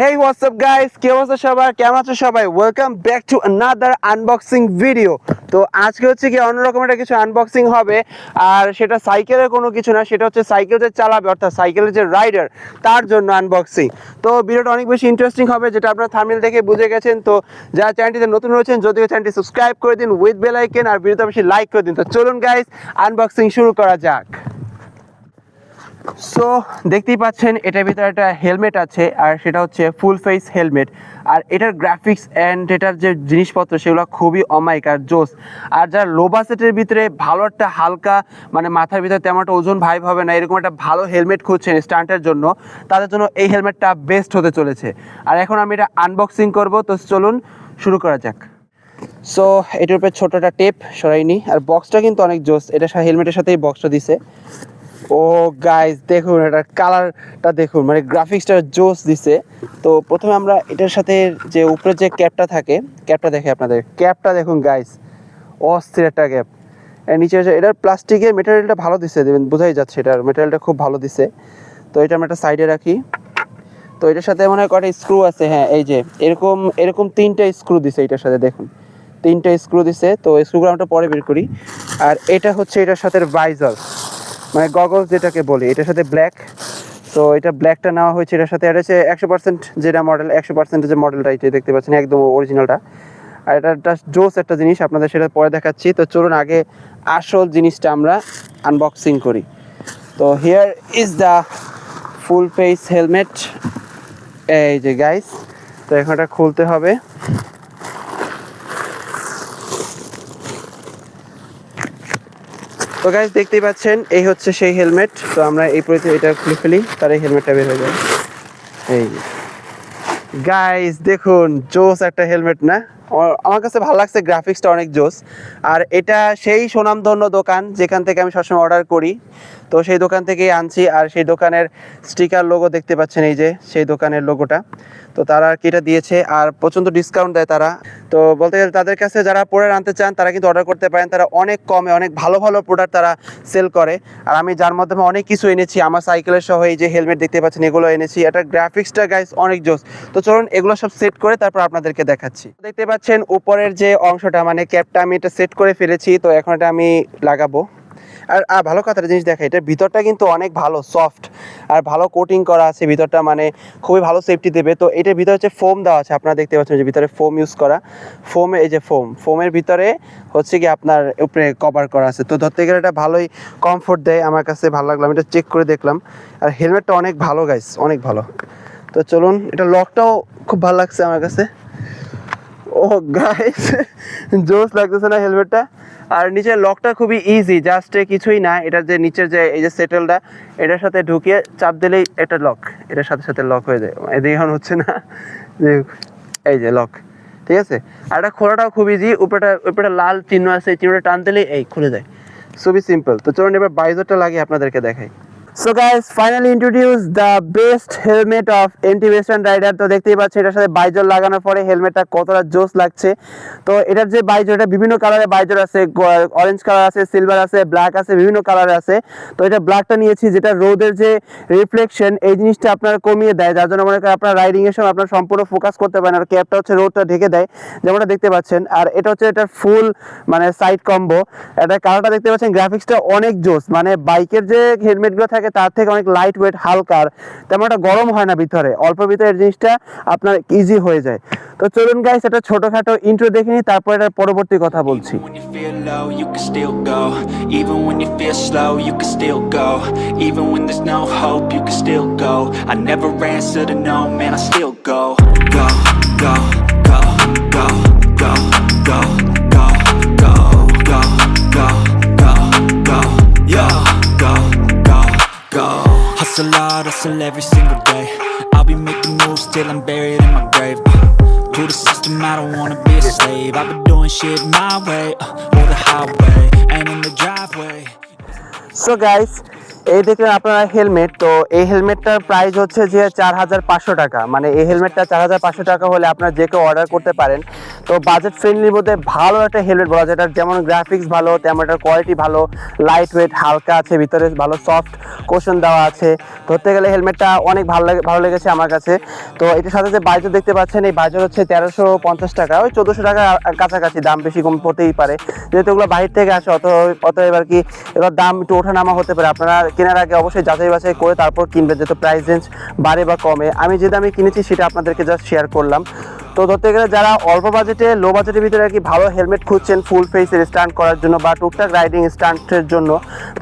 হেই WhatsApp guys কি অবস্থা সবার? কেমন আছো সবাই? Welcome back to another unboxing video তো আজকে হচ্ছে কি অন্যরকম একটা কিছু আনবক্সিং হবে। আর সেটা সাইকেলের কোনো কিছু না, সেটা হচ্ছে সাইকেল যে চালাবে, অর্থাৎ সাইকেলের যে রাইডার তার জন্য আনবক্সিং তো ভিডিওটা অনেক বেশি ইন্টারেস্টিং হবে, যেটা আপনারা থামিল দেখে বুঝে গেছেন। তো যারা চ্যানেলটিতে নতুন রয়েছেন যদিও চ্যানেলটি সাবস্ক্রাইব করে দিন উইথ বেল আইকেন আর ভিডিওটা বেশি লাইক করে দিন। তো চলুন গাইস আনবক্সিং শুরু করা যাক। সো দেখতেই পাচ্ছেন, এটার ভিতরে একটা হেলমেট আছে, আর সেটা হচ্ছে ফুল ফেস হেলমেট আর এটার গ্রাফিক্স অ্যান্ড এটার যে জিনিসপত্র, সেগুলো খুবই অমায়িক আর জোস। আর যার লো বাজেটের ভিতরে ভালো একটা হালকা মানে মাথার ভিতরে তেমন একটা ওজন ভাইব হবে না, এরকম একটা ভালো হেলমেট খুঁজছেন স্টান্টের জন্য, তাদের জন্য এই হেলমেটটা বেস্ট হতে চলেছে। আর এখন আমি এটা আনবক্সিং করব, তো চলুন শুরু করা যাক। সো এটার উপরে ছোট একটা টেপ সরাইনি আর বক্সটা কিন্তু অনেক জোস, এটা হেলমেটের সাথেই বক্সটা দিছে। ও গাইজ দেখুন এটার কালারটা দেখুন মানে গ্রাফিক্সটা জোস দিছে। তো প্রথমে আমরা এটার সাথে যে উপরে যে ক্যাপটা থাকে ক্যাপটা দেখে আপনাদের। ক্যাপটা দেখুন গাইস অস্থির একটা ক্যাপ নিচে যে, এটার প্লাস্টিকের মেটেরিয়ালটা ভালো দিছে দেবেন বোঝাই যাচ্ছে এটার মেটেরিয়ালটা খুব ভালো দিছে। তো এটা আমরা একটা সাইডে রাখি। তো এটার সাথে মনে হয় কটা স্ক্রু আছে? হ্যাঁ এই যে, এরকম এরকম তিনটা স্ক্রু দিছে এটার সাথে, দেখুন। তিনটা স্ক্রু দিছে, তো স্ক্রুগুলো আমরা পরে বের করি। আর এটা হচ্ছে এটার সাথে ভাইজার মানে গগলস যেটাকে বলি, এটার সাথে ব্ল্যাক তো এটা ব্ল্যাকটা নেওয়া হয়েছে, এটার সাথে এটা হচ্ছে একশো পার্সেন্ট যেটা মডেল একশো পার্সেন্টের যে মডেলটা এটা দেখতে পাচ্ছেন, একদম অরিজিনালটা আর এটা একটা জোস একটা জিনিস, আপনাদের সেটা পরে দেখাচ্ছি। তো চলুন আগে আসল জিনিসটা আমরা আনবক্সিং করি। তো here is the full face helmet এই যে গাইস তো এখন এটা খুলতে হবে। তো গাইস দেখতেই পাচ্ছেন, এই হচ্ছে সেই হেলমেট তো আমরা এই পরিচয় এটা খুলে ফেলি, তার এই হেলমেটটা বের হয়ে যায় এই গাইস দেখুন, জোস একটা হেলমেট না? আমার কাছে ভালো লাগছে গ্রাফিক্সটা অনেক জোস। আর এটা সেই সুনামধন্য দোকান, যেখান থেকে আমি সবসময় অর্ডার করি। তো সেই দোকান থেকেই আনছি, আর সেই দোকানের স্টিকার লোগো দেখতে পাচ্ছেন, এই যে, সেই দোকানের লোগোটা তো তারা কি এটা দিয়েছে, আর প্রচণ্ড ডিসকাউন্ট দেয় তারা। তো বলতে গেলে তাদের কাছে যারা প্রোডাক্ট আনতে চান, তারা কিন্তু অর্ডার করতে পারেন। তারা অনেক কমে অনেক ভালো ভালো প্রোডাক্ট তারা সেল করে। আর আমি যার মাধ্যমে অনেক কিছু এনেছি, আমার সাইকেলের সহ এই যে হেলমেট দেখতে পাচ্ছেন, এগুলো এনেছি। এটা গ্রাফিক্সটা গাইস অনেক জোস। তো চলুন এগুলো সব সেট করে তারপর আপনাদেরকে দেখাচ্ছি। দেখতে পাচ্ছেন উপরের যে অংশটা মানে ক্যাপটা আমি এটা সেট করে ফেলেছি, তো এখন এটা আমি লাগাবো। আর ভালো কথা একটা জিনিস দেখা এটার ভিতরটা কিন্তু অনেক ভালো সফট আর ভালো কোটিং করা আছে, ভিতরটা মানে খুবই ভালো সেফটি দেবে। তো এটার ভিতরে হচ্ছে ফোম দেওয়া আছে, আপনারা দেখতে পাচ্ছেন যে ভিতরে ফোম ইউজ করা। ফোমে এই যে ফোম ফোমের ভিতরে হচ্ছে কি আপনার উপরে কভার করা আছে। তো ধরতে গেলে এটা ভালোই কমফোর্ট দেয়, আমার কাছে ভালো লাগল, আমি এটা চেক করে দেখলাম। আর হেলমেটটা অনেক ভালো গাইস অনেক ভালো। তো চলুন, এটা লকটাও খুব ভালো লাগছে আমার কাছে। ও গাইস জোস লাগতেছে না হেলমেটটা আর নিচের লকটা খুবই ইজি জাস্ট কিছুই না। এটা যে নিচের যে এই যে সেটেলটা এটার সাথে ঢুকিয়ে চাপ দিলেই এটা লক এটার সাথে সাথে লক হয়ে যায়। এদিকে এখন হচ্ছে না, যে এই যে লক ঠিক আছে? আর এটা খোলাটাও খুব ইজি উপরেটা উপরেটা লাল চিহ্ন আছে, এই চিহ্নটা টান দিলেই এই খুলে যায়। খুবই সিম্পল তো চলুন এবার বাইজারটা লাগিয়ে আপনাদেরকে দেখাই। So guys finally introduce the best helmet of anti western rider তো দেখতেই পাচ্ছি, এটার সাথে বাইজর লাগানোর পরে হেলমেটটা কতটা জোস লাগছে। তো এটার যে বাইজর এটা বিভিন্ন কালারের বাইজর আছে। অরেঞ্জ কালার আছে সিলভার আছে ব্ল্যাক আছে, বিভিন্ন কালারে আছে। তো এটা ব্ল্যাকটা নিয়েছি, যেটা রোদের যে রিফ্লেকশন এই জিনিসটা আপনার কমিয়ে দেয়। যার জন্য মনে করেন আপনার রাইডিং এর সময় আপনার সম্পূর্ণ ফোকাস করতে পারেন আর ক্যাপটা হচ্ছে রোদটা ঢেকে দেয়। যেমনটা দেখতে পাচ্ছেন, আর এটা হচ্ছে এটার ফুল মানে সাইড কম্বো এটা কালারটা দেখতে পাচ্ছেন গ্রাফিক্সটা অনেক জোস মানে বাইকের যে হেলমেটগুলো থাকে তার থেকে অনেক লাইট ওয়েট হালকা। আর তেমন একটা গরম হয় না ভিতরে। অল্প ভিতরে জিনিসটা আপনার ইজি হয়ে যায়। তো চলুন গাইস এটা ছোটখাটো ইন্ট্রো দেখে নিই তারপর এটার পরবর্তী কথা বলছি। When you feel low, you can Hustle hard, hustle every single day. I'll be making moves till I'm buried in my grave. Uh, To the system, I don't wanna be a slave. I've been doing shit my way, uh, the highway And in the driveway. So guys, এই দেখলেন আপনারা helmet তো এই হেলমেটটার price হচ্ছে যে চার হাজার পাঁচশো টাকা। মানে এই হেলমেটটা চার হাজার পাঁচশো টাকা হলে আপনারা যে কেউ অর্ডার করতে পারেন। তো বাজেট ফ্রেন্ডলির মধ্যে ভালো একটা হেলমেট বলা যায়। যেমন গ্রাফিক্স ভালো, তেমন এটার কোয়ালিটি ভালো লাইট ওয়েট হালকা আছে, ভিতরে ভালো সফট কোশন দেওয়া আছে। ধরতে গেলে হেলমেটটা অনেক ভালো লাগে, ভালো লেগেছে আমার কাছে। তো এটার সাথে যে বাইজার দেখতে পাচ্ছেন, এই বাইজার হচ্ছে তেরোশো পঞ্চাশ টাকা। ওই চোদ্দোশো টাকা কাছাকাছি, দাম বেশি কম পড়তেই পারে। যেহেতু এগুলো বাইরে থেকে আসে, অত অত এবার কি এবার দাম একটু ওঠানামা হতে পারে। আপনারা কেনার আগে অবশ্যই যাচাই বাছাই করে তারপর কিনবে যেহেতু প্রাইস রেঞ্জ বাড়ে বা কমে। আমি যে দামে কিনেছি সেটা আপনাদেরকে জাস্ট শেয়ার করলাম। তো ধরতে গেলে যারা অল্প বাজেটে লো বাজেটের ভিতরে আর কি ভালো হেলমেট খুঁজছেন ফুল ফেসের স্টান্ট করার জন্য বা টুকটাক রাইডিং স্টান্টের জন্য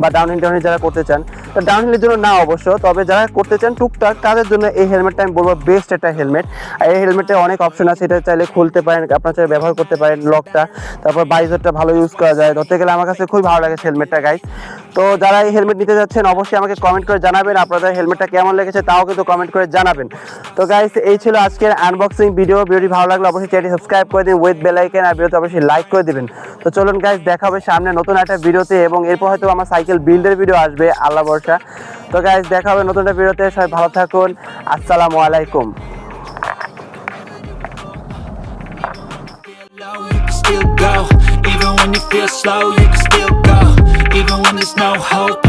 বা ডাউনিং ডাউনহিল যারা করতে চান ডাউনহিলের জন্য না অবশ্য, তবে যারা করতে চান টুকটাক, তাদের জন্য এই হেলমেটটা আমি বলব বেস্ট একটা হেলমেট এই হেলমেটে অনেক অপশন আছে, এটা চাইলে খুলতে পারেন, আপনার চাইলে ব্যবহার করতে পারেন লকটা তারপর বাইজারটা ভালো ইউজ করা যায়। ধরতে গেলে আমার কাছে খুবই ভালো লাগে হেলমেটটা গাইস তো যারা এই হেলমেট নিতে যাচ্ছেন, অবশ্যই আমাকে কমেন্ট করে জানাবেন, আপনাদের হেলমেটটা কেমন লেগেছে তাও কিন্তু কমেন্ট করে জানাবেন। তো গাইস এই ছিল আজকের আনবক্সিং ভিডিও ভিডিওটি ভালো লাগলে অবশ্যই চ্যানেলটি সাবস্ক্রাইব করে দিন উইথ বেল আইকন আর ভিডিওতে অবশ্যই লাইক করে দিবেন। তো চলুন গাইস দেখা হবে সামনে নতুন একটা ভিডিওতে এবং এরপর হয়তো আমার সাইকেল বিল্ডের ভিডিও আসবে, আল্লাহ ভরসা তো গাইজ দেখা হবে নতুন ভিডিওতে সবাই ভালো থাকুন আসসালামু আলাইকুম. Even when you feel slow, you can still go. Even when there's no hope.